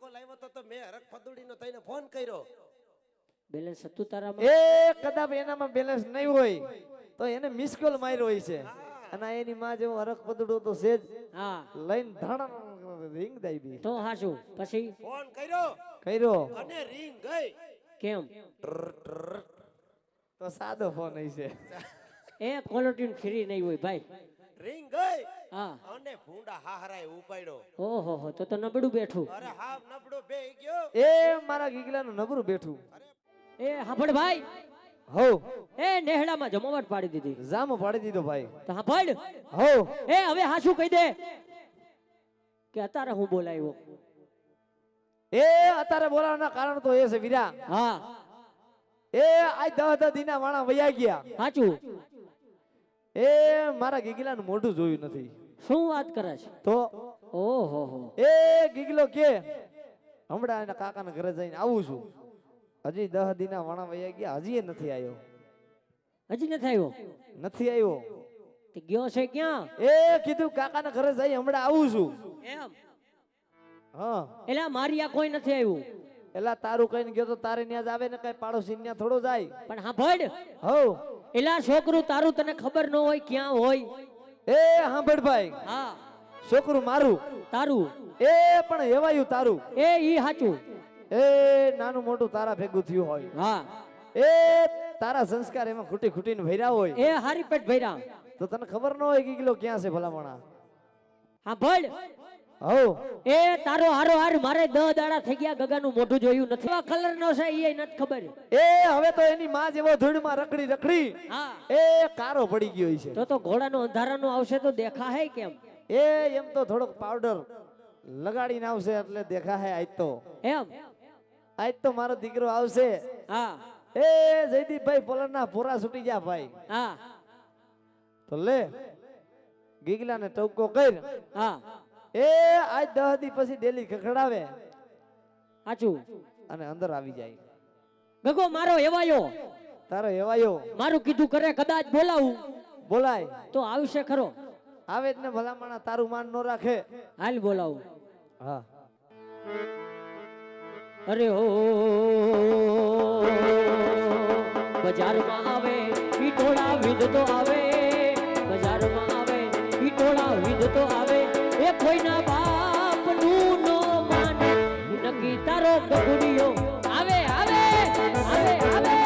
Call આવ્યો તો તો મેં હરખ ફદુડીનો થઈને ફોન કર્યો. બેલેન્સ હતું તારામાં? એ કદાચ એનામાં બેલેન્સ નહીં હોય તો એને મિસ કોલ માર્યો હોય છે. અને એની માં જેવો હરખ પદડો તો સેજ હા. લઈને ધાણા રિંગ દી તો હાચું પછી? ફોન કર્યો. કર્યો. અને રિંગ ગઈ. કેમ? તો સાદો ફોન હશે. છે એ ક્વોલિટી ફ્રી નહીં હોય ભાઈ. રિંગ ગઈ. અને ભૂંડા હાહરાય ઉપાડ્યો. ઓહો હો તો તો નબળું બેઠું. અરે હા નબળું બે ગયો. એ મારા ગીગલાનું નબળું બેઠું. એ હાફડ ભાઈ. હો. એ નેહડામાં જમાવટ પાડી દીધી. જામો પાડી દીધો ભાઈ. તો હાફડ હો. એ હવે હાચું કહી દે કે અત્યારે હું બોલાવ્યો એ અત્યારે બોલાવવાના કારણ તો એ છે વીરા. હા. એ આ દહ દહ દીના વાણા વયા ગયા. સાચું એ મારા ગીગલાનું મોઢું જોયું નથી. શું વાત કરે છે? તો ઓહો હો. એ ગીગલો કે હમણાં એના કાકાના ઘરે જઈને આવું છું. હજી દહ દીના વણા વયા ગયા હજી એ નથી આવ્યો. હજી નથી આવ્યો? નથી આવ્યો. તે ગયો છે ક્યાં? એ કીધું કાકાના ઘરે જઈ હમણાં આવું છું. એમ? હા. એલા મારી આ કોઈ નથી આવ્યું? એલા તારું કઈને ગયો તો તારે ન્યા જ આવે ને કઈ પાડોશી ન્યા થોડો જાય. પણ હા હાંભળ હો એલા છોકરું તારું તને ખબર ન હોય ક્યાં હોય? એ સાંભળ ભાઈ હા. છોકરું મારું. તારું. એ પણ એવાયું તારું. એ ઈ હાચું. એ નાનું મોટું તારા ભેગું થયું હોય. હા. એ તારા સંસ્કાર એમાં ખૂટી ખૂટીને ભર્યા હોય. એ હારી પેટ ભર્યા. તો તને ખબર ન હોય કે કિલો ક્યાં છે ભલામણા? હાંભળ હો એ તારો હારો હાર મારે દ દાડા થઈ ગયા ગગાનું મોઢું જોયું નથી. આ કલર નો છે એ નથી ખબર. એ હવે તો એની માં જેવો ધૂળમાં રખડી રખડી એ કારો પડી ગયો છે. તો તો ઘોડાનો અંધારાનો આવશે તો દેખા હે કેમ? એ એમ તો થોડોક પાવડર લગાડીને આવશે એટલે દેખા હે આજ તો. એમ? આજ તો મારો દીકરો આવશે. હા. એ જયદીપભાઈ પોલરના પોરા છૂટી જા ભાઈ. હા. તો લે ગીગલાને ટવકો કર. હા. એ આજ દહ દી પછી ડેલી ખખડાવે. સાચું. અને અંદર આવી જાય. ગગો મારો એવાયો. તારો એવાયો. મારું કીધું કરે કદાચ બોલાવું. બોલાય. તો આવશે ખરો. આવે જ ને ભલામણા તારું માન નો રાખે. હાલ બોલાવું. હા. અરે હો બજારમાં આવે ઈટોળા વિધતો આવે. બજારમાં આવે ઈટોળા વિધતો આવે. એ કોઈના બાપનું નો માને. નકી તારો બગુડિયો. આવે આવે આવે આવે.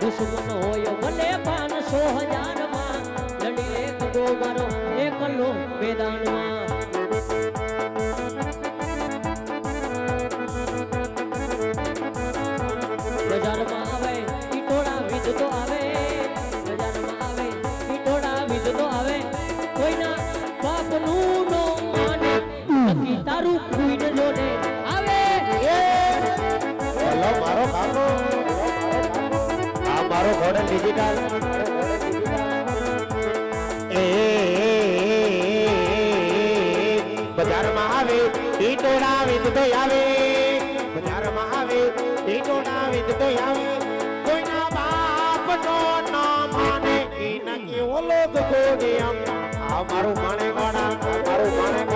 દુશ્મન હોય ડિજિટલ એ બજારમાં આવે ઈટોડા વિંદતો આવે બજારમાં આવે ઈટોડા વિંદતો આવે કોઈના બાપનો ના માને ઈ નકી ઓલો તો કોડી આમ આ મારું માણે ગોડા મારું માણે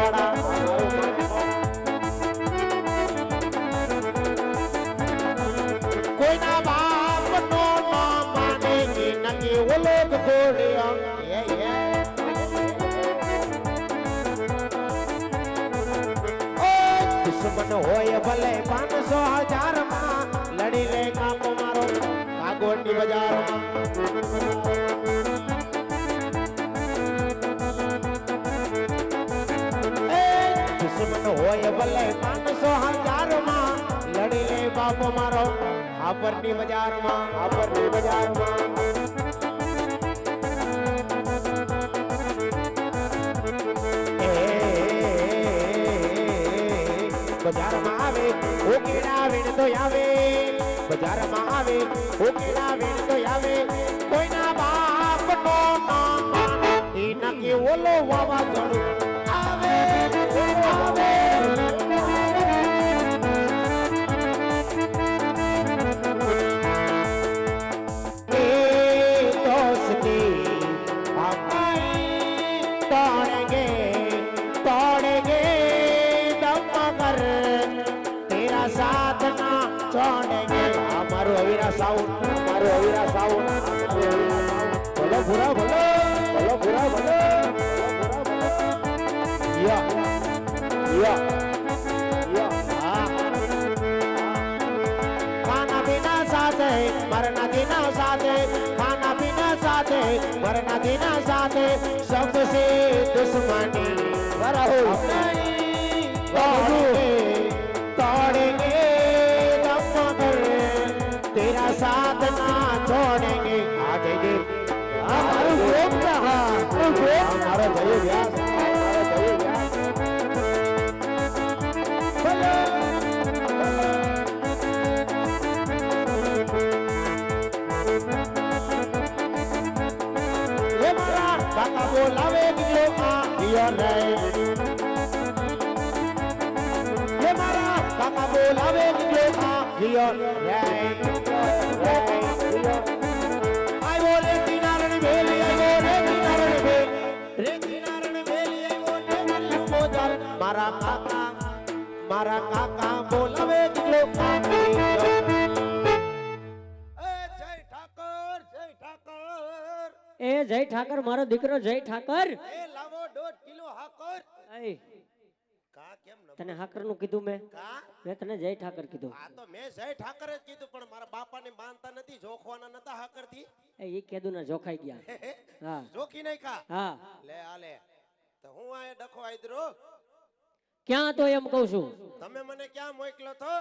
દુશ્મન હોય ભલે પાંચસો હજારમાં લડી લે કાકો મારો કાગોટની બજારમાં દુશ્મન હોય ભલે પાંચસો હજારમાં લડી લે બાપ મારો આપરની બજારમાં આપરની બજારમાં. બજારમાં આવે ઉકેલા વેણ તો આવે કોઈના બાપ નો ના માને. ઈ ઓલો વાવા મારે જઈએ કાકા બોલાવે ગયો આ ગયો નહીં મારા કાકા બોલાવે ગયો આ ગયો એ જય ઠાકર મારો દીકરો જય ઠાકર. એ લાવો દોઢ કિલો હાકર. એય, કા કેમ ન તને હાકરનું કીધું મેં? કા? મેં તને જય ઠાકર કીધું. આ તો મેં જય ઠાકર જ કીધું પણ મારા બાપાને માનતા નથી જોખવાના નતા હાકરથી એ ઈ કેદું ના જોખાઈ ગયા. હા જોખી નઈ કા હા. લે આલે તો હું આ ડખો આદરો ક્યાં તો એમ કહું છું? તમે મને ક્યાં મોકલો તો?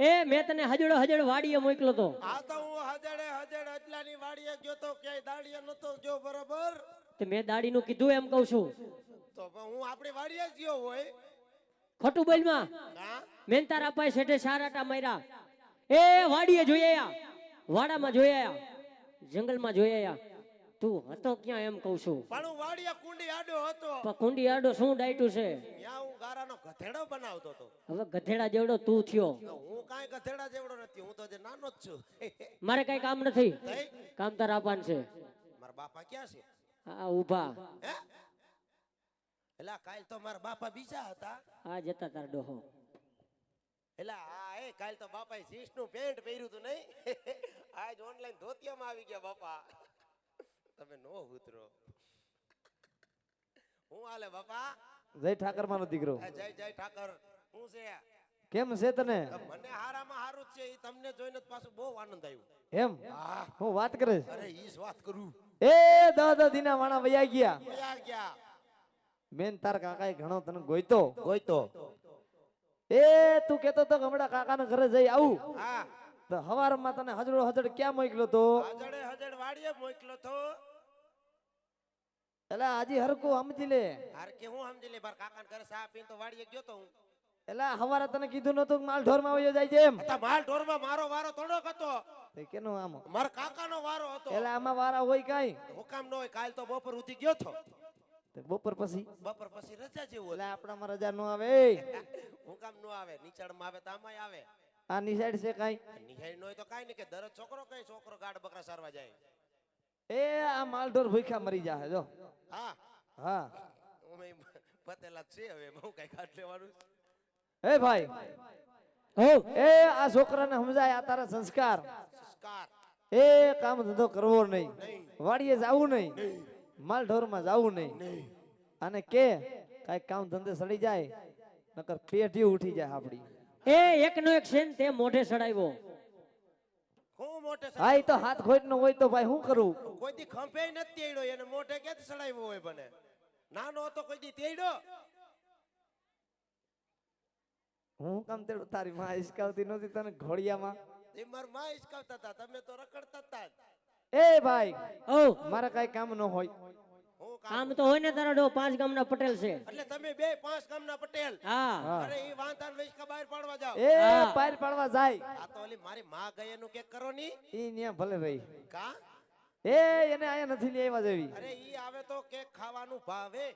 એ મેં તને હજડો હજડ વાડીએ મોકલો તો. આ તો હું હજડે હજડ એટલાની વાડીએ ગયો તો કે દાડીએ નતો ગયો બરાબર? તે મેં દાડીનું કીધું એમ કહું છું. તો હું આપણી વાડીએ જ ગયો હોય. ખોટું બોલમાં. મેં તારા પાસે શેઠે સારાટા માર્યા. એ વાડીએ જોઈ આયા. વાડામાં જોઈ આયા. જંગલમાં જોઈ આયા. તું હતો ક્યાં એમ કહું છું? પણ હું વાડિયા કુંડી આડો હતો. પણ કુંડી આડો શું ડાયટું છે? ત્યાં હું ગારાનો ગધેડો બનાવતો હતો. હવે ગધેડા જેવડો તું થયો. હું કાઈ ગધેડા જેવડો નથી હું તો જે નાનો જ છું. મારે કઈ કામ નથી? કામ તાર આપવાનું છે. મારા બાપા ક્યાં છે? હા ઊભા. હે? એલા કાલ તો મારા બાપા બીજા હતા. આ જતા તાર ડોહો. એલા હા એ કાલ તો બાપાએ જીન્સનું પેન્ટ પહેર્યું હતું નહીં? આજ ઓનલાઈન ધોતિયામાં આવી ગયા બાપા. તમે નો ઉતરો. હું હાલે બાપા? જય ઠાકર માનો દીકરો. જય જય ઠાકર. હું છે? કેમ છે તને? મને હારામાં હારું છે એ તમને જોઈને પાછું બહુ આનંદ આવ્યો. એમ? હું. વાત કરે અરે ઈસ વાત કરું. એ દહ દીના વાણા વયા ગયા. વયા ગયા. મેન તાર કાકાએ ઘણો તને ગોઈતો ગોઈતો એ તું કેતો તો હમણાં કાકાના ઘરે જઈ આવું. હા. તો હવારમાં તને હજડો હજડ ક્યાં મોકલ્યો તો? હજડે હજડ વાડીએ મોકલો તો. એલા આજે હરકું સમજી લે. હાર કે હું સમજી લે? બાર કાકાને ઘરે સા પીને તો વાડીએ ગયો તો હું. એલા હવારે તને કીધું નતું કે માલ ઢોરમાં વયો જાય છે એમ? માલ ઢોરમાં મારો વારો થોડોક હતો. તે કેનો આમ? મારા કાકાનો વારો હતો. એલા આમાં વારા હોય કાઈ? હુકામ ન હોય કાલ તો બપોર ઉધી ગયો તો. બપોર પછી? બપોર પછી રજા જેવું એટલે આપણામાં રજા નો આવે. હુકામ ન આવે નીચાડમાં આવે તો આમાં આવે. આ નિસાઈડ છે કાઈ? નિહાળ ન હોય તો કાંઈ નહીં કે દરરોજ છોકરો કઈ છોકરો ગાડ બકરા સારવા જાય. એ આ માલઢોર ભૂખ્યા મરી જાય જો. હા. હા. પતેલા છે હવે બહુ કઈ કાઢ લેવાનું એ ભાઈ. એ આ છોકરાને સમજાય આ તારા સંસ્કાર. સંસ્કાર. એ કામ ધંધો કરવો નહીં. વાડીએ જાવું નહીં. માલ ઢોરમાં જાવું નહીં. અને કે કઈ કામ ધંધે સડી જાય નકર પેઢી ઉઠી જાય આપડી એ એકનો એક સેન તે મોઢે ચડાવ્યો હું મોટે હા તો હાથ ખોટ નો હોય તો ભાઈ શું કરું? કોઈ દી ખંભે નથી તેડ્યો એને મોઢે ક્યાંથી સડાવ્યો હોય બને નાનો હતો કોઈ દી તેડ્યો? હું કામ તેડું? તારી માં હિસકાવતી નહોતી તને ઘોડિયામાં? એ મારમાં હિસકાવતા હતા તમે તો રખડતા હતા એ ભાઈ ઓ મારે કઈ કામ ન હોય. કામ કામ તો હોય ને તારા ડો પાંચ ગામના પટેલ છે. એટલે તમે બે પાંચ ગામના પટેલ. હા. અરે ઈ વાંધાન વૈસકા બહાર પાડવા જાવ એ બહાર પાડવા જાય. આ તો ઓલી મારી માં ગઈ એનું કેક કરો ની. ઈ ને ભલે ભાઈ કા? એ એને આયા નથી લેવા જેવી. અરે ઈ આવે તો કેક ખાવાનું ભાવે.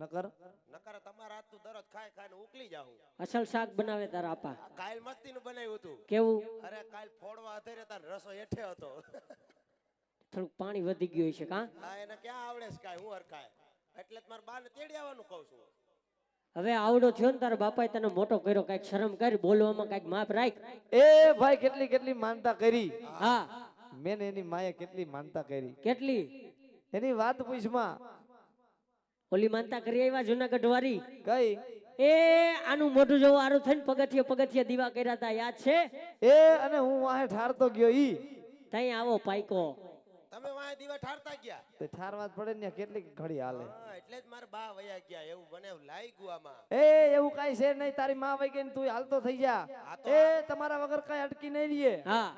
નકર? નકર તમારા હાથનું દરરોજ ખાય ખાઈને ઉકલી જાવ અસલ શાક બનાવે તારા આપા. કાલ મસ્તી નું બનાવ્યું હતું. કેવું? અરે કાલ ફોડવા અધેરે તાર રસો હેઠે હતો. થોડુંક પાણી વધી ગયું છે કા? હા એને ક્યાં આવડે છે કાંઈ હું હરખાય? એટલે જ મારા બાને તેડી આવવાનું કહું છું. હવે આવડો થયો ને તારા બાપાએ તને મોટો કર્યો કંઈક શરમ કરી બોલવામાં કંઈક માપ રાખ. એ ભાઈ કેટલી કેટલી માનતા કરી? હા. મેં એની માએ કેટલી માનતા કરી? કેટલી? એની વાત પૂછમાં. ઓલી માનતા કરી આવ્યા જુનાગઢ વાળી? કઈ? એ આનું મોઢું જોવું આરું થઈને પગથિયે પગથિયે દીવા કર્યા હતા યાદ છે? એ અને હું વાહે ઠારતો ગયો ઈ. તઈ આવો પાઈકો તમે દીવા ઠારતા ગયા. તો ઠારવા પડે ને કેટલી ઘડી હાલે. એટલે જ મારા બા વયા ગયા એવું બને લાગ્યું આમાં. એ એવું કાઈ છે નહીં તારી માં વઈ ગઈ ને તું હાલતો થઈ જા. એ તમારા વગર કઈ અટકી નહીં રીએ હા.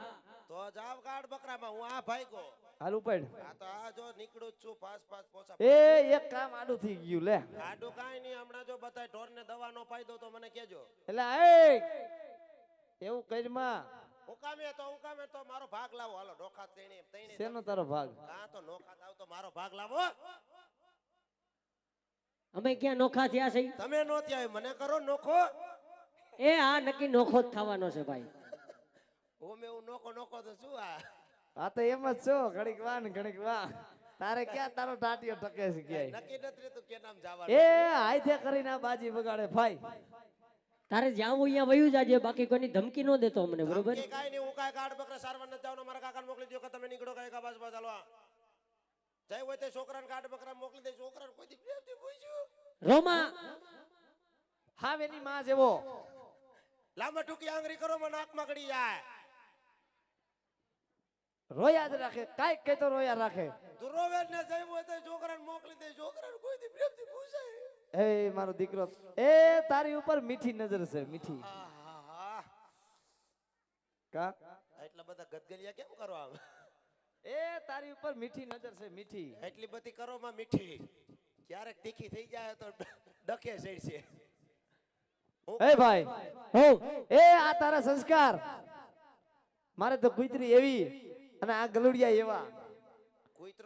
તો જાવ કાઢ બકરામાં હું આ ભાઈગો હાલ ઉપાડ. આ તો આ જો નીકળું છું ફાસ ફાસ પોસા એ એક કામ આડું થઈ ગયું લે. આડું કાઈ નહીં હમણાં જો બધા ઢોરને દવાનો ફાયદો તો મને કેજો એટલે એ એવું કરીમાં હુકામે તો હુકામે તો મારો ભાગ લાવો. હાલો નોખા તેણે તેણે શેનો તારો ભાગ? કા તો નોખા થાવ તો મારો ભાગ લાવો. અમે ક્યાં નોખા થયા છે? તમે નો થયા મને કરો નોખો. એ આ નક્કી નોખો જ થવાનો છે ભાઈ. હું મેં હું નોખો નોખો તો શું આ? આ તો એમ જ છો ઘડીક વાહ ને ઘડીક વાહ તારે ક્યાં તારો ટાટિયો ટકે છે ક્યાંય? નક્કી નથી રહેતું કે નામ જવાનું એ હાથે કરીને બાજી બગાડે ભાઈ. તારે જ્યાં અહીંયા વયું જાજે બાકી કોઈની ધમકી ન દેતો અમને બરોબર? કે કાંઈ નહીં હું કાંઈ કાઢ બકરા સારવાર નથી જવાનું મારા કાકાને મોકલી દો કે તમે નીકળો કાઈ કા બસ બસ હાલો જઈ હોય તે છોકરાને કાઢ બકરા મોકલી દે છોકરાને કોઈ દી પ્રેમથી પૂછ્યું. રોમા! હાવ એની માં જેવો. લાંબા ટૂંકી આંગરી કરો મને આંખમાં ગળી જાય. રોયા જ રાખે કાઈ કઈ તો રોયા રાખે. દુરોવેર ને જઈ હોય તે છોકરાને મોકલી દે છોકરાને કોઈ દી પ્રેમથી પૂછે એ મારો દીકરો. એ તારી ઉપર મીઠી નજર છે મીઠી. કા? એટલા બધા ગદગલિયા કેમ કરો આમ? એ તારી ઉપર મીઠી નજર છે મીઠી. એટલી બધી કરો માં મીઠી. ક્યારેક તીખી થઈ જાય તો ડકે ડખે છે. એ ભાઈ હો. એ આ તારા સંસ્કાર. મારે તો કુતરી એવી અને આ ગલુડિયા એવા.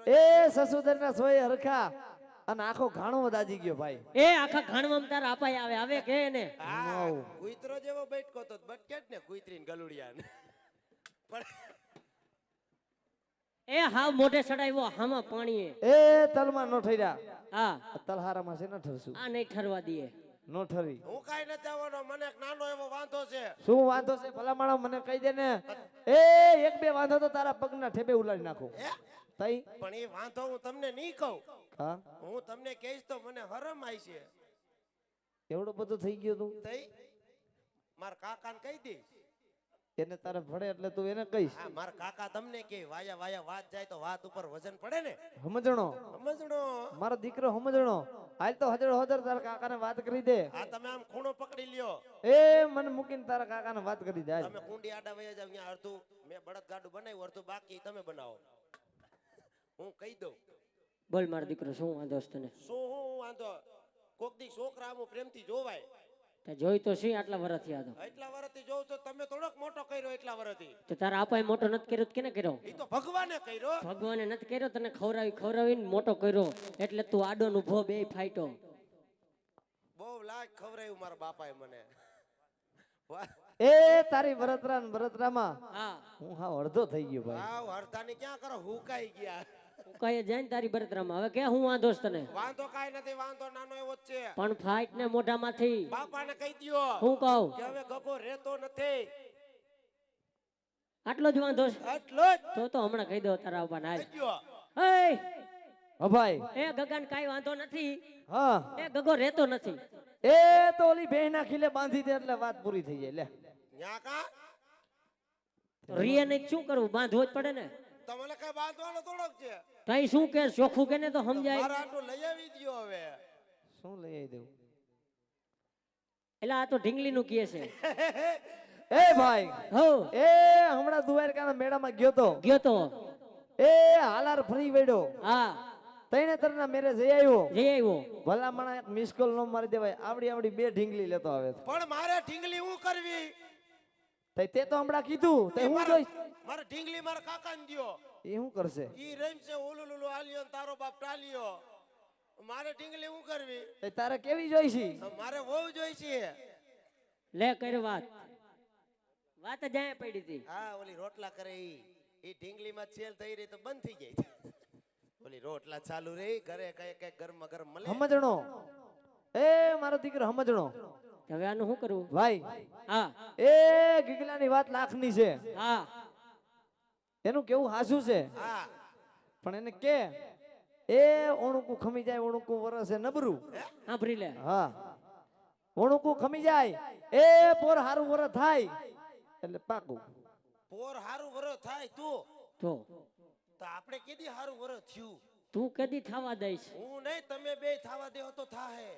એ સસુદર ના સોય હરખા. અને આખો ઘાણો દાજી ગયો ભાઈ. એ આખા ખાણવામાં તારા આપાય આવે આવે કે ને કુતરો જેવો બેઠકો તો બટકેટ ને કૂતરી ને ગલુડિયા ને પણ એ હા મોઢે ચડાવ્યો હામાં પાણી એ તલમાં નો ઠર્યા. હા. તલહારામાં છે ન ઠરશું. આ નહીં ઠરવા દઈએ. નો ઠરી. હું કાઈ નથી આવવાનો મને એક નાનો એવો વાંધો છે. શું વાંધો છે? ભલા માણો મને કહી દે ને. એ એક બે વાંધો તો તારા પગના ઠેબે ઉલાડી નાખો. હે? તઈ? પણ એ વાંધો હું તમને નહીં કહું. હા? હું તમને કહીશ તો મને હરમ આવી છે. એવડું બધું થઈ ગયું તું? થઈ? મારા કાકાને કહી દઈશ. એને તારે ભણે એટલે તું એને કહીશ. હા મારા કાકા તમને કે વાયા વાયા વાત જાય તો વાત ઉપર વજન પડે ને. સમજણો સમજણો મારો દીકરો સમજણો હાલ તો હજર હજર તારા કાકાને વાત કરી દે. આ તમે આમ ખૂણો પકડી લ્યો. એ મને મૂકીને તારા કાકાને વાત કરી દે. તમે કુંડી આડા વયા જાવ અહીંયા અડધું મેં બળદ ગાડું બનાવ્યું અડધું બાકી તમે બનાવો. હું કહી દઉં. બોલ મારો દીકરો શું વાંધો છે તને? શું હું વાંધો? કોક દી છોકરા આમ પ્રેમથી જોવાય. તે જોઈ તો સી આટલા વર્ષથી આદો એટલા વર્ષથી જોઉં તો તમે થોડોક મોટો કર્યો એટલા વર્ષથી તો તારા આપાએ મોટો નથી કર્યો તો કેને કર્યો? એ તો ભગવાને કર્યો. ભગવાને નથી કર્યો તને ખવડાવી ખવડાવીને મોટો કર્યો. એટલે તું આડો ને ઊભો બે ફાઈટો. બહુ લાખ ખવરાયું મારા બાપાએ મને. વાહ. એ તારી વરતરા હા. હું હા અડધો થઈ ગયો ભાઈ. હા અડધાની ક્યાં કરો હુકાઈ ગયા. કઈ જાય ને તારી બળતરામાં હવે કે હું વાંધો છે તને? વાંધો કાંઈ નથી વાંધો નાનો એવો જ છે. પણ ફાઈટ ને મોઢામાંથી. બાપાને કહી દ્યો હું કહું? કે હવે ગગો રહેતો નથી. આટલો જ વાંધો છે? આટલો જ? તો તો હમણાં કહી દો તારા બાપા ના એય, હા! ભાઈ. એ ગગન કાઈ વાંધો નથી. હા. એ ગગો રહેતો નથી. એ તો ઓલી બહેના ખીલે બાંધી દે એટલે વાત પૂરી થઈ જાય. લે. ન્યા કા? રીએ ને શું કરવું? બાંધવો જ પડે ને. તમને કઈ બાંધવાનો થોડોક છે? તઈ શું કે ચોખ્ખું કે ને તો સમજાય. મારા આટો લઈ આવી દ્યો હવે. શું લઈ આવી દઉં એટલે આ તો ઢીંગલી નું કહે છે. એ ભાઈ હો. એ હમણાં દ્વારકાના મેળામાં ગયો તો. ગયો તો. એ હાલાર ફરી વેડ્યો હા. તઈને તરના મેરે જઈ આવ્યો. જઈ આવ્યો. ભલા માણા એક મિસ કોલ નો મારી દેવાય. આવડી આવડી બે ઢીંગલી લેતો આવે પણ મારે ઢીંગલી હું કરવી? તે તો હમણાં કીધું તે હું જોઈશ. મારે ઢીંગલી મારા કાકાને દિયો. એ શું કરશે? ઈ રમશે ઓલું લુલું આલ્યો તારો બાપ ટાલ્યો. મારે ઢીંગલી હું કરવી? તઈ તારે કેવી જોઈશી મારે વહુ જોઈ લે કર વાત. વાત જાય પડી હતી. હા ઓલી રોટલા કરે ઈ. ઈ ઢીંગલીમાં છેલ થઈ રહી તો બંધ થઈ જાય. ઓલી રોટલા ચાલુ રહી ઘરે કઈ કઈ ગરમ ગરમ મળે સમજણો. એ મારો દીકરો સમજણો. હવે આનું શું કરવું? ભાઈ હા. એ ગીગલાની વાત લાખની છે. હા. એનું કેવું હાસું છે? હા. પણ એને કે એ ઓણુકું ખમી જાય ઓણુકું વરસે નબરું સાંભળી લે. હા. ઓણુકું ખમી જાય એ પોર હારું વર થાય. એટલે પાકું. પોર હારું વર થાય તું? તો? તો આપણે કેદી હારું વર થયું? તું કદી થવા દઈશ? હું નહીં તમે બે થાવા દેવો તો થાહે.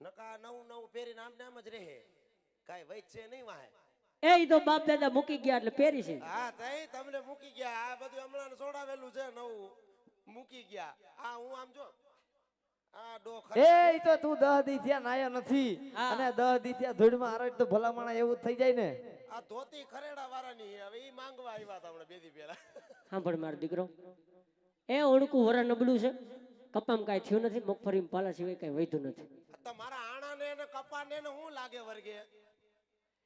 નકા નવું નવું પહેરીને આમ ને આમ જ રહે. કાઈ વૈચે નહીં વાહે. એ તો બાપ દાદા મૂકી ગયા એટલે પહેરી છે. હા તઈ તમને મૂકી ગયા. આ બધું હમણાં સોડાવેલું છે નવું. મૂકી ગયા. આ હું આમ જો. એ તો તું દહ દી થયા નાયો નથી. અને દહ દી થયા ધૂળમાં હારે તો ભલામણા એવું જ થઈ જાય ને. આ ધોતી ખરેડા વાળાની હવે ઈ માંગવા આવ્યા હતા હમણાં બે દી પહેલા. સાંભળ મારો દીકરો. એ ઓળકું વરા નબળું છે. કપામ કાંઈ થયું નથી મગફળી પાલા સિવાય કાંઈ વધ્યું નથી. તમારા આણાને ને કપાને ને હું લાગે વર્ગે?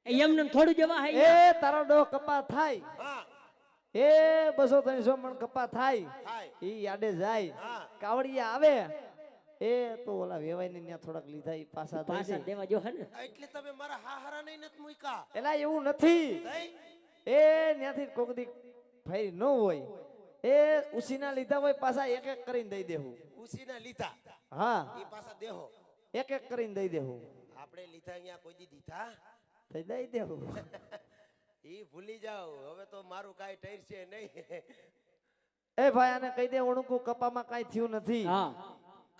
એમને થોડું જવા હે એ તારો ડો કપા થાય. હા. એ બસો ત્રણસો મણ કપા થાય. એ યાડે જાય. કાવડિયા આવે. એ તો ઓલા વેવાય ને ત્યાં થોડાક લીધા એ પાછા દઈ પાછા દેવા જો હે ને. એટલે તમે મારા હાહરા નહીં નથી મૂકા એલા એવું નથી. એ ત્યાંથી કોક દી ફઈ ન હોય. એ ઉસીના લીધા હોય પાછા એક એક કરીને દઈ દેવું ઉસીના લીધા. હા. ઈ પાછા દેહો. એક એક કરીને દઈ દેવું આપણે લીધા અહીંયા કોઈ દી દીધા? તો દઈ દેવું ઈ ભૂલી જાઓ. હવે તો મારું કાઈ ઠેર છે નહીં. એ ભાઈ આને કહી દે ઓણકુ કપામાં કાઈ થયું નથી. હા.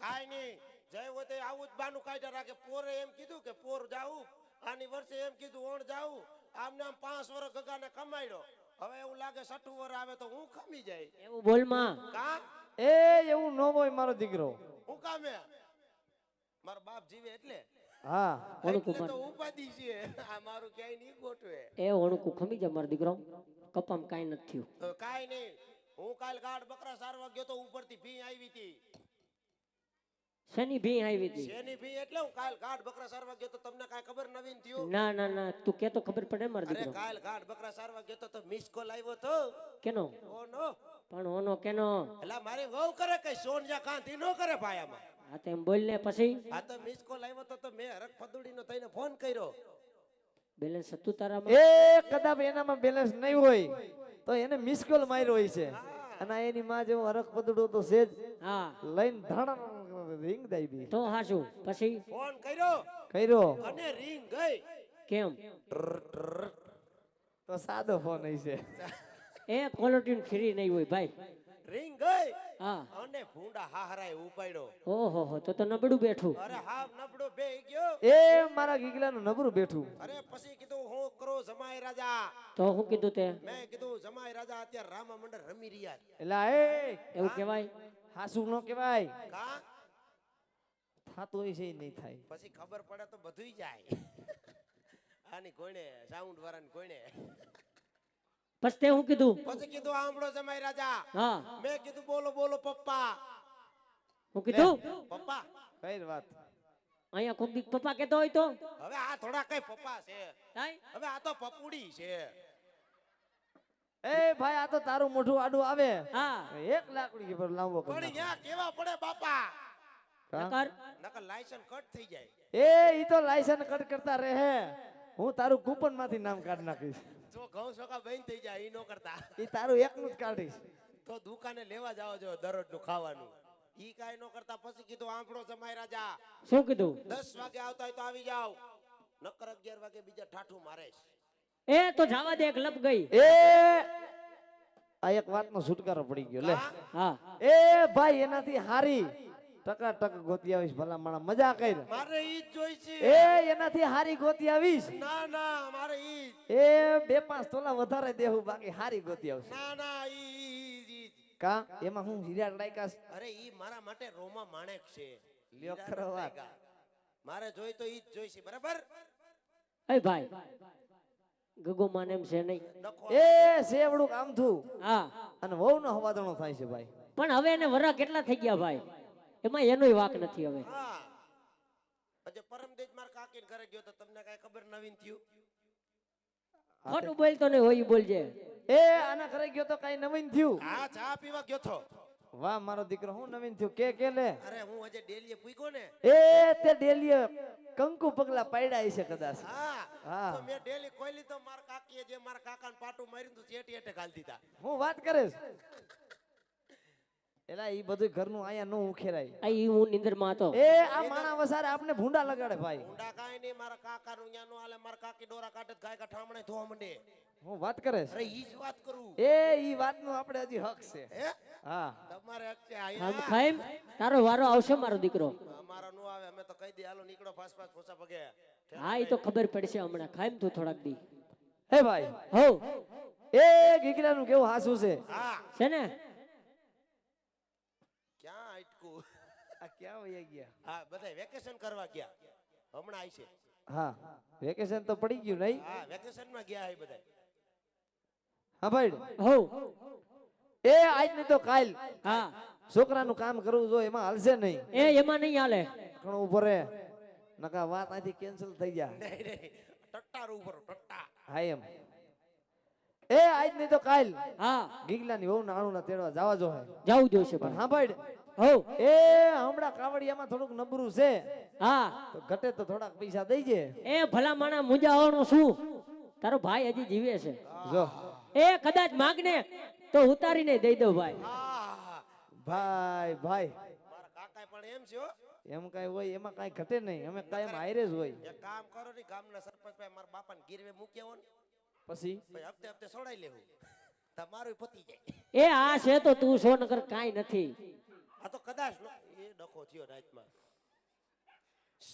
કાઈ નહીં. જય હોય તે આવું જ બાનું કાઢ્યા રાખે. પોરે એમ કીધું કે પોર જાવું આની વર્ષે એમ કીધું ઓણ જાવું આમને આમ પાંચ વર્ષ ગગાને કમાડ્યો હવે એવું લાગે છઠ્ઠું વર આવે તો હું ખમી જાય. એવું બોલમાં. કા? એ એવું ન હોય મારો દીકરો. હું કામે? મારો બાપ જીવે એટલે? હા. ઓળકું તો ઉપાધિ છે. આ મારું ક્યાંય નહીં ગોઠવે. એ ઓળકું ખમી જા મારો દીકરો. કપામ કાંઈ નથી થયું. તો કાંઈ નહીં. હું કાલ ગાઢ બકરા સારવા ગયો તો ઉપરથી ભી આવી હતી. શેની ભી આવી હતી? શેની ભી એટલે હું કાલ ગાઢ બકરા સારવા ગયો તો તમને કાંઈ ખબર નવીન થયું? ના ના ના. તું કેતો ખબર પડે મારો અરે કાલ ગાઢ બકરા સારવા ગયો તો તો મિસ કોલ આવ્યો તો. કેનો? ઓ નો પણ ઓનો કેનો? એલા મારી વહુ કરે કઈ સોનજા કાંતિ નો કરે ભાયામાં આ તેમ બોલ ને પછી? આ તો મિસ કોલ આવ્યો તો તો મેં હરક ફદુડીનો થઈને ફોન કર્યો. બેલેન્સ હતું તારામાં? એ કદાચ એનામાં બેલેન્સ નહીં હોય તો એને મિસ કોલ માર્યો હોય છે. અને એની માં જેવો હરક પદડો તો સેજ હા. લઈને ધણ રીંગ દઈ દી તો હાશું પછી? ફોન કર્યો? કર્યો. અને રિંગ ગઈ. કેમ? તો સાદો ફોન હશે. એ ક્વોલિટી ફ્રી નહીં હોય ભાઈ. રિંગ ગઈ? હા. અને ભૂંડા હાહરાય ઉપાડ્યો. ઓહો હો તો તો નબળું બેઠું. અરે હા નબળો બે ગયો. એ મારા ગીગલાનું નબરું બેઠું. અરે પછી કીધું હું કરો જમાય રાજા. તો હું કીધું તે? મેં કીધું જમાય રાજા અત્યારે રામા મંડળ રમી રહ્યા છે. એલા એ. એવું કહેવાય? હાસુ નો કહેવાય. કા? થાતું હોય છે નહીં થાય. પછી ખબર પડે તો બધુંય જાય. આની કોઈને સાઉન્ડ વાળાની કોઈને પછી તે હું કીધું. પછી કીધું આંબળો જમાઈ રાજા. હા. મેં કીધું બોલો બોલો પપ્પા. હું કીધું? પપ્પા. કઈ વાત? અહીંયા કોક દીક પપ્પા કેતો હોય તો? હવે આ થોડા કઈ પપ્પા છે. હવે આ તો પપુડી છે. એ ભાઈ આ તો તારું મોઢું આડું આવે. હા. એક લાકડી પર લાંબો કરી પણ અહીંયા કેવા પડે બાપા? નાખ. નકર? નકર લાયસન્સ કટ થઈ જાય. એ ઈ તો લાયસન્સ કટ કરતા રહે. હું તારું કૂપનમાંથી નામ કાઢી નાખીશ. જો ઘઉં સોકા બંધ થઈ જાય ઈ નો કરતા. ઈ તારું એકનું જ કાઢીશ. તો દુકાને લેવા જાવ જો દરરોજનું ખાવાનું. ઈ કાઈ નો કરતા પછી કીધું આંફળો જમાઈ રાજા. શું કીધું? દસ વાગે આવતા હોય તો આવી જાવ નકર અગિયાર વાગે બીજા ઠાઠું મારે એ તો જાવા દે એક લપ ગઈ. એ આ એક વાતનો છુટકારો પડી ગયો લે. હા. એ ભાઈ એનાથી હારી. ટકા ટક ગોતી આવીશ ભલા માણા મજા કર મારે ઈ જ જોઈ છે એ એનાથી હારી ગોતી આવીશ. ના ના મારે ઈ. એ બે પાંચ તોલા વધારે દેવું બાકી હારી ગોતી આવશે. ના ના ઈ કા? એમાં હું હીરા લાયકાશ અરે ઈ મારા માટે રોમા માણેક છે. લ્યો ખરો વાત. મારે જોઈ તો ઈ જ જોઈ છે બરાબર? એ ભાઈ ગગો માને એમ છે નહીં. એ સેવડું કામ થું હા. અને વહુ નો હવાદણો થાય છે ભાઈ. પણ હવે એને વરા કેટલા થઈ ગયા ભાઈ? એમાં એનોય વાક નથી હવે. અજે પરમદેજ માર કાકીન ઘરે ગયો તો તમને કાંઈ ખબર નવીન થયું? ખોટું બોલતો નહીં હોય બોલજે. એ આના ઘરે ગયો તો કઈ નવીન થયું? હા ચા પીવા ગયો તો. વાહ મારો દીકરો હું નવીન થયો? કે કે લે? અરે હું આજે ડેલીએ પૂગ્યો ને. એ તે ડેલીએ કંકુ પગલા પાડ્યા છે કદાચ. હા. હા. તો મેં ડેલી કોઈ લીધો મારા કાકીએ જે મારા કાકાને પાટું માર્યું તું ચેટી એટે ગાલ દીધા. હું વાત કરીશ. એલા ઈ બધું ઘરનું આયા નો ઉખેરાય. આ ઈ હું નિંદરમાં હતો એ આ માણા વસારે આપને ભૂંડા લગાડે ભાઈ. ભૂંડા કાઈ નહીં મારા કાકાનું ન્યા નો હાલે મારા કાકી ડોરા કાઢે ગાય કા ઠામણે ધોવા માંડે. હું વાત કરીશ અરે ઈ જ વાત કરું. એ ઈ વાતનો આપણે હજી હક છે. હે? હા. તમારે હક છે આયા. ખાઈમ તારો વારો આવશે મારો દીકરો. મારો નો આવે અમે તો કહી દે હાલો નીકળો ફાસ ફાસ ફોસા પગે. હા ઈ તો ખબર પડશે હમણાં. ખાઈમ તું થોડાક દી. હે ભાઈ. હો. એ ગીગડાનું કેવું હાસું છે? હા. છે ને ક્યાં અટકું આ ક્યાં વયા ગયા? હા બધા વેકેશન કરવા ગયા. હમણાં આવી છે. હા વેકેશન તો પડી ગયું નહીં? હા વેકેશનમાં ગયા હે બધા હા ભાઈ હો એ આજ નહીં તો કાલ. હા. છોકરાનું કામ કરવું જો એમાં હાલશે નહીં. એ એમાં નહીં હાલે. ઘણું ઊભો રે નકા વાત અહીંથી કેન્સલ થઈ જાય નહીં નહીં ટટ્ટાર ઉપર ટટ્ટા હા એમ. એ આજ નહીં તો કાલ. હા. ગીગલાની વહુ નાણું ના તેડવા જવા જો હે. જવું જોઈશે પણ. હા ભાઈ હો. એ હમણાં કાવડિયામાં થોડુંક નબરું છે. હા. તો ઘટે તો થોડાક પૈસા દઈ જે એ ભલા માણા મુંજાવાનો શું? તારો ભાઈ હજી જીવે છે. જો. એ કદાચ માગને તો ઉતારીને દઈ દો ભાઈ. ભાઈ ભાઈ. મારા કાકા પણ એમ છે એમ કઈ હોય એમાં કઈ ઘટે નહીં. અમે કાયમ હારે જ હોય. એક કામ કરો ને ગામના સરપંચ ભાઈ મારા બાપાને ગીરવે મૂક્યા હોય ને પછી? ભાઈ હપ્તે હપ્તે છોડાઈ લેવું. તમારું પતી જાય. એ આ છે તો તું સો નગર કાઈ નથી. આ તો કદાચ એ ડખો થયો રાતમાં.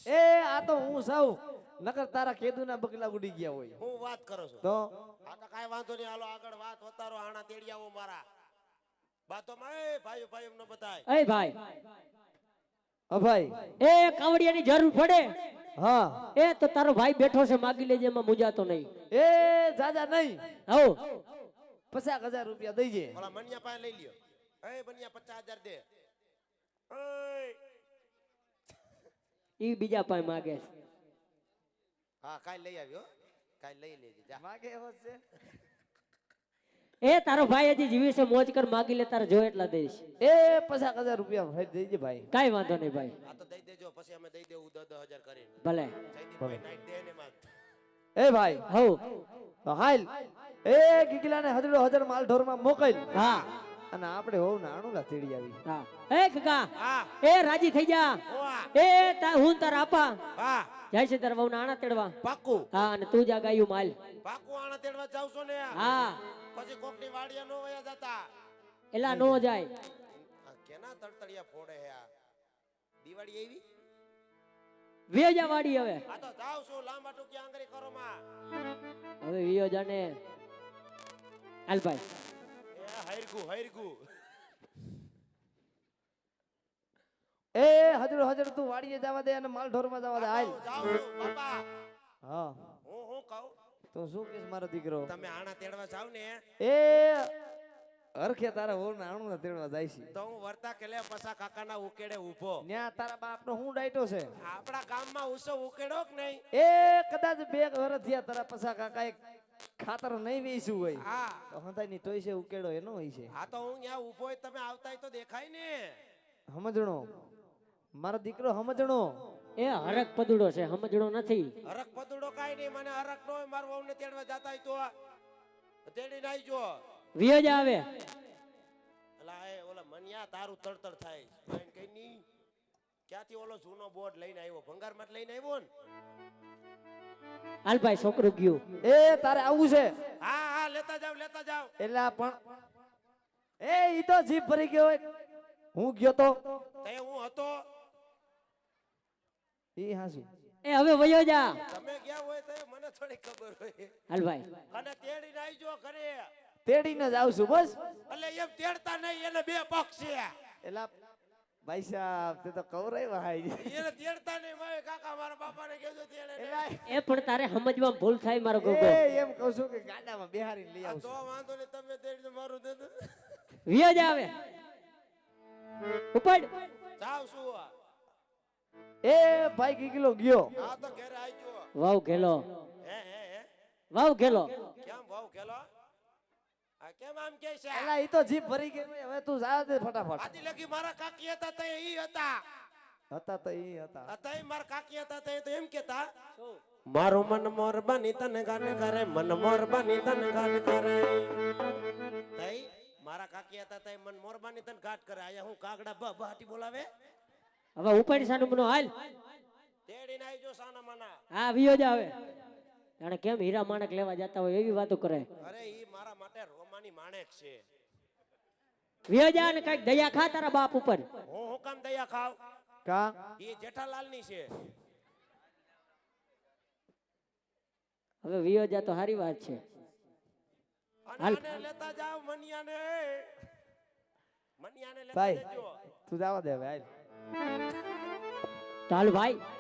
એ આ તો હું સૌ નકર તારા કેદુના બગલા ઉડી ગયા હોય. હું વાત કરો છો. તો? આ તો કાંઈ વાંધો નહીં. હાલો આગળ વાત વતારો આણા તેડિયાઓ મારા. બાતોમાં એ ભાઈઓ ભાઈઓ ન બતાય એ ભાઈ. અભાઈ એ કાવડિયાની જરૂર પડે. હા. એ તો તારો ભાઈ બેઠો છે માગી લેજે એમાં મુજાતો નહીં. એ જાજા નહીં. હો પચાસ હજાર રૂપિયા દઈજે મારા મણિયા પાસે લઈ લ્યો. એ બનિયા પચાસ હજાર દે. ઈ બીજા પાસે માગે છે. હા કાલ લઈ આવ્યો કાલ લઈ લેજે જા. માગે એવો છે? એ તારો ભાઈ હજી જીવી છે મોજ કર માગી લે તારે જો એટલા દઈશ. એ પચાસ હજાર રૂપિયા ભાઈ દઈજે ભાઈ. કાંઈ વાંધો નહીં ભાઈ. આ તો દઈ દેજો પછી અમે દઈ દેવું દસ દસ હજાર કરીને. ભલે. જયદીપભાઈ નાઈટ દે ને માં એ ભાઈ હો હાલ એ ગીગલાને હજડો હજાર માલ ઢોરમાં મોકલ. હા. અને આપણે હોવ નાણું ના તેડી આવી. હા. એ કાકા એ રાજી થઈ જા. એ તા હું તાર આપા. હા. જાય શ્રી તાર વહુ નાણા તેડવા. પાકું. હા અને તું જા ગાયું માલ. પાકું આણા તેડવા જાવ છો ને. હા. પછી કોકની વાડિયા નો વયા જતા. એલા નો જાય. કેના તડતડિયા ફોડે હે આ? દિવાળી આવી? વેજા વાડી હવે. આ તો જાવ છું લાંબા ટૂંકી આંગરી કરો માં. હવે વિયો જાને હાલ ભાઈ. એ હૈરગુ હૈરગુ એ હજર હજર તું વાડીએ જવા દે અને માલ ઢોરમાં જવા દે. હાલ. બાપા. હા. હું હું કહું? તો શું કેસ મારો દીકરો? તમે આણા તેડવા જાવ ને. એ અરખે તારા નાણું ના તેડવા જાય છે. તો હું વર્તા કેલે પસા કાકાના ઉકેડે ઊભો. ન્યા તારા બાપનો હું ડાયટો છે? આપણા ગામમાં ઉસો ઉકેડો કે નહીં? એ કદાચ બે વર્ષ થયા તારા પસા કાકા એક ખાતર નહીં વેચ્યું હોય. હા. તો ની તોય છે ઉકેડો એનો હોય છે. હા તો હું ત્યાં ઊભો હોય તમે આવતા હોય તો દેખાય ને. સમજણો મારો દીકરો સમજણો એ હરક પદુડો છે સમજણો નથી. હરક પદુડો કાઈ નહીં મને હરક નો મારો વહુ ને તેડવા જતા હોય તો તેડી નાઈ જો વિયો આવે. અલા એ ઓલા મનિયા તારું તડતડ થાય. જોઈને કઈ નહીં. ક્યાંથી ઓલો જૂનો બોર્ડ લઈને આવ્યો? ભંગારમાં જ લઈને આવ્યો ને? હાલ ભાઈ છોકરું ગયું. એ તારે આવું છે? હા હા લેતા જાવ લેતા જાવ. એટલે પણ એ ઈ તો જીભ ભરી ગયો હોય હું ગયો તો? તે હું હતો. ઈ હાસુ. એ હવે વયો જા. તમે ગયા હોય તો મને થોડી ખબર હોય. હાલ ભાઈ. અને તેડી આવજો જો ઘરે. તેડીને જ આવશું બસ. એટલે એમ તેડતા નહીં એને બે પક્ષ છે. એલા ભાઈ સાહેબ તે તો કવરાય ભાઈ. એને તેડતા નહીં મારે કાકા મારા બાપાને કહેજો તેડે એ પણ તારે સમજવામાં ભૂલ થાય મારો ગોગો. એ એમ કહું છું કે ગાડામાં બિહારી લઈ આ તો વાંધો ને તમે તેડજો મારું દે વ્યાજ આવે. ઉપડ. જાવ શું આ? એ ભાઈ ગીગલો ગયો. આ તો ઘરે આવજો વાવ ઘેલો. હે હે હે. વાવ ઘેલો. કેમ વાવ કેલો આ કેમ આમ કે છે? એલા ઈ તો જીભ ભરી ગઈ હવે તું જા દે ફટાફટ. આજી લગી મારા કાકી હતા તે ઈ હતા. હતા તો ઈ હતા. અતય મારા કાકી હતા તે તો એમ કેતા મારું મન મોર બની તને ગાન કરે મન મોર બની તને ગાન કરે. તઈ મારા કાકી હતા તઈ મન મોર બની તને ઘાટ કરે. આયા હું કાગડા બ બહાટી બોલાવે? હવે ઉપાડી સાનું મનો હાલ. તેડીને આવજો સાના માના હા વિયો જ આવે. જાણે કેમ હીરા માણક લેવા જતા હોય એવી વાતો કરે? અરે ઈ મારા માણેક છે. વિયો જા ને કંઈક દયા ખા તારા બાપ ઉપર. હું હું કામ દયા ખાવ? કા? એ જેઠાલાલની છે. હવે વિયોજા તો સારી વાત છે. આને લેતા જાવ મનિયાને. મનિયાને લેતા જજો. તું જવા દે ભાઈ ચાલ ભાઈ.